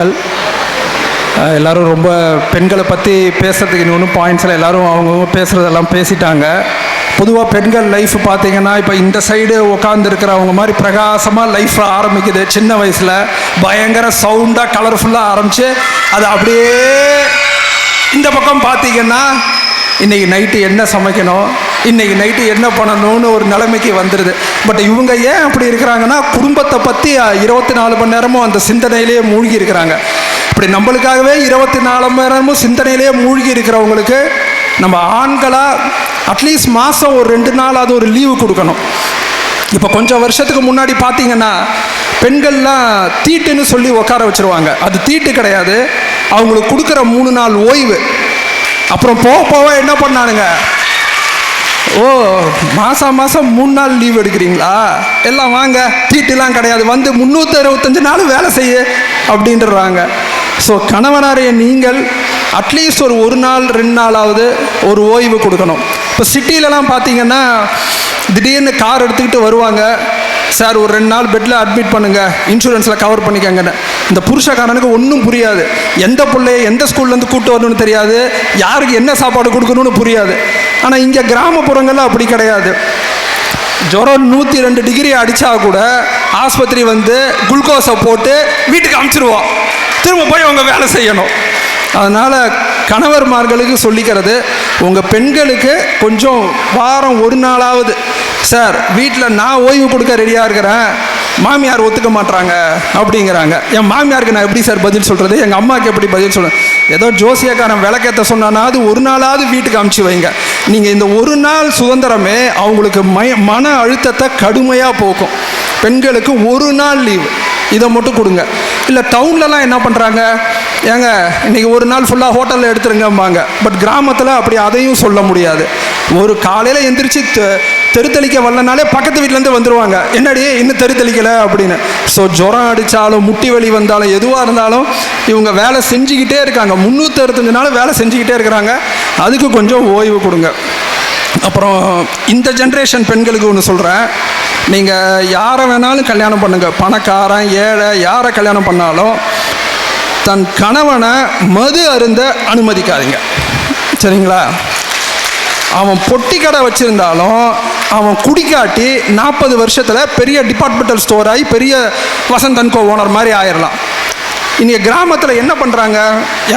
அஹ் எல்லாரும் ரொம்ப பெண்களை பற்றி பேசுறதுக்கு இன்னொன்று பாயிண்ட்ஸில் எல்லோரும் அவங்கவுங்க பேசுகிறதெல்லாம் பேசிட்டாங்க. பொதுவாக பெண்கள் லைஃப் பார்த்தீங்கன்னா இப்போ இந்த சைடு உட்காந்துருக்கிறவங்க மாதிரி பிரகாசமாக லைஃப் ஆரம்பிக்குது. சின்ன வயசில் பயங்கர சவுண்டாக கலர்ஃபுல்லாக ஆரம்பித்து அது அப்படியே இந்த பக்கம் பார்த்தீங்கன்னா இன்றைக்கி நைட்டு என்ன சமைக்கணும்? இன்னைக்கு நைட்டு என்ன பண்ணணும்னு ஒரு நிலைமைக்கு வந்துடுது பட் இவங்க ஏன் அப்படி இருக்கிறாங்கன்னா குடும்பத்தை பற்றி இருபத்தி நாலு மணி நேரமும் அந்த சிந்தனையிலேயே மூழ்கி இருக்கிறாங்க. இப்படி நம்மளுக்காகவே இருபத்தி நாலு மணி நேரமும் சிந்தனையிலேயே மூழ்கி இருக்கிறவங்களுக்கு நம்ம ஆண்களாக அட்லீஸ்ட் மாதம் ஒரு ரெண்டு நாள் அது ஒரு லீவு கொடுக்கணும். இப்போ கொஞ்சம் வருஷத்துக்கு முன்னாடி பார்த்தீங்கன்னா பெண்கள்லாம் தீட்டுன்னு சொல்லி உட்கார வச்சுருவாங்க. அது தீட்டு கிடையாது. அவங்களுக்கு கொடுக்குற மூணு நாள் ஓய்வு. அப்புறம் போக போக என்ன பண்ணானுங்க? ஓ மாதம் மாதம் மூணு நாள் லீவ் எடுக்கிறீங்களா? எல்லாம் வாங்க தீட்டுலாம் கிடையாது. வந்து முந்நூற்றி அறுபத்தஞ்சு நாள் வேலை செய்ய அப்படின்றாங்க ஸோ கணவனாரிய நீங்கள் அட்லீஸ்ட் ஒரு ஒரு நாள் ரெண்டு நாளாவது ஒரு ஓய்வு கொடுக்கணும். இப்போ சிட்டிலலாம் பார்த்தீங்கன்னா திடீர்னு கார் எடுத்துக்கிட்டு வருவாங்க. சார் ஒரு ரெண்டு நாள் பெட்டில் அட்மிட் பண்ணுங்கள் இன்சூரன்ஸில் கவர் பண்ணிக்கங்கன்னு. இந்த புருஷக்காரனுக்கு ஒன்றும் புரியாது. எந்த பிள்ளைய எந்த ஸ்கூல்லேருந்து கூப்பிட்டு வரணும்னு தெரியாது. யாருக்கு என்ன சாப்பாடு கொடுக்கணும்னு புரியாது. ஆனால் இங்கே கிராமப்புறங்களில் அப்படி கிடையாது. ஜுரம் நூற்றி ரெண்டு டிகிரி அடித்தா கூட ஆஸ்பத்திரி வந்து குளுக்கோஸை போட்டு வீட்டுக்கு அமுச்சிருவோம். திரும்ப போய் அவங்க வேலை செய்யணும். அதனால் கணவர்மார்களுக்கு சொல்லிக்கிறது உங்கள் பெண்களுக்கு கொஞ்சம் வாரம் ஒரு நாளாவது. சார் வீட்டில் நான் ஓய்வு கொடுக்க ரெடியாக இருக்கிறேன். மாமியார் ஒத்துக்க மாட்றாங்க அப்படிங்கிறாங்க. என் மாமியாருக்கு நான் எப்படி சார் பதில் சொல்கிறது எங்கள் அம்மாவுக்கு எப்படி பதில் சொல்கிறேன் ஏதோ ஜோசியக்காரன் விளக்கேற்ற சொன்னானாவது ஒரு நாளாவது வீட்டுக்கு அமுச்சு வைங்க. நீங்கள் இந்த ஒரு நாள் சுதந்திரமே அவங்களுக்கு மய மன அழுத்தத்தை கடுமையாக போக்கும். பெண்களுக்கு ஒரு நாள் லீவு இதை மட்டும் கொடுங்க. இல்லை டவுன்லலாம் என்ன பண்ணுறாங்க ஏங்க இன்னைக்கு ஒரு நாள் ஃபுல்லாக ஹோட்டலில் எடுத்துருங்கம்பாங்க. பட் கிராமத்தில் அப்படி அதையும் சொல்ல முடியாது. ஒரு காலையில் எந்திரிச்சு தெருத்தளிக்க வரலனாலே பக்கத்து வீட்டிலேருந்து வந்துடுவாங்க என்னடி இன்னும் தெருத்தளிக்கலை அப்படின்னு. ஸோ ஜுரம் அடித்தாலும் முட்டி வலி வந்தாலும் எதுவாக இருந்தாலும் இவங்க வேலை செஞ்சுக்கிட்டே இருக்காங்க. முந்நூற்றி அறுபத்தஞ்சு நாள் வேலை செஞ்சுக்கிட்டே இருக்கிறாங்க. அதுக்கு கொஞ்சம் ஓய்வு கொடுங்க. அப்புறம் இந்த ஜென்ரேஷன் பெண்களுக்கு ஒன்று சொல்கிறேன் நீங்கள் யாரை வேணாலும் கல்யாணம் பண்ணுங்கள் பணக்காரன் ஏழை யாரை கல்யாணம் பண்ணாலும் தன் கணவனை மது அருந்த அனுமதிக்காதீங்க. சரிங்களா? அவன் பொட்டி கடை வச்சுருந்தாலும் அவன் குடிக்காட்டி நாற்பது வருஷத்தில் பெரிய டிபார்ட்மெண்டல் ஸ்டோர் ஆகி பெரிய வசந்தன்கோ ஓனர் மாதிரி ஆயிடலாம் இன்றைக்கி கிராமத்தில் என்ன பண்ணுறாங்க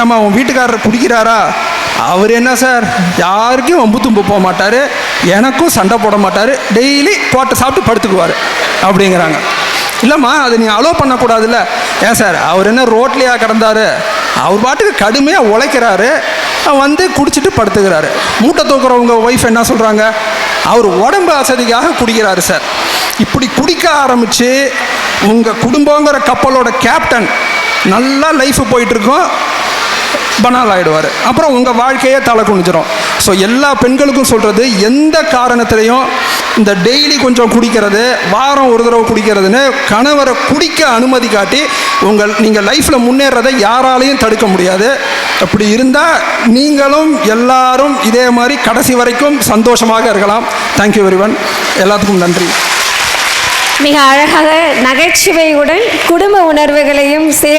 ஏமா அவன் வீட்டுக்காரர் குடிக்கிறாரா? அவர் என்ன சார்? யாருக்கும் வம்பு தும்பு போக மாட்டார். எனக்கும் சண்டை போட மாட்டார். டெய்லி கோட்டை சாப்பிட்டு படுத்துக்குவார் அப்படிங்கிறாங்க. இல்லைம்மா அதை நீ அலோவ் பண்ணக்கூடாதுல்ல. ஏன் சார்? அவர் என்ன ரோட்லேயா கிடந்தாரு? அவர் பாட்டுக்கு கடுமையாக உழைக்கிறாரு. வந்து குடிச்சிட்டு படுத்துக்கிறாரு மூட்டை தூக்குறவங்க ஒய்ஃப் என்ன சொல்கிறாங்க அவர் உடம்பு வசதிக்காக குடிக்கிறாரு சார் இப்படி குடிக்க ஆரம்பித்து உங்கள் குடும்பங்கிற கப்பலோட கேப்டன் நல்லா லைஃப் போயிட்டுருக்கோம் பனால் ஆகிடுவார் அப்புறம் உங்கள் வாழ்க்கையே தலை குனிஞ்சிரும். ஸோ எல்லா பெண்களுக்கும் சொல்கிறது எந்த காரணத்திலையும் இந்த டெய்லி கொஞ்சம் குடிக்கிறது வாரம் ஒரு தடவை குடிக்கிறதுன்னு கணவரை குடிக்க அனுமதி காட்டி உங்கள் நீங்கள் லைஃப்பில் முன்னேறதை யாராலையும் தடுக்க முடியாது. அப்படி இருந்தால் நீங்களும் எல்லாரும் இதே மாதிரி கடைசி வரைக்கும் சந்தோஷமாக இருக்கலாம். தேங்க்யூ வெரிவன் எல்லாத்துக்கும் நன்றி. மிக அழகாக நகைச்சுவையுடன் குடும்ப உணர்வுகளையும் சே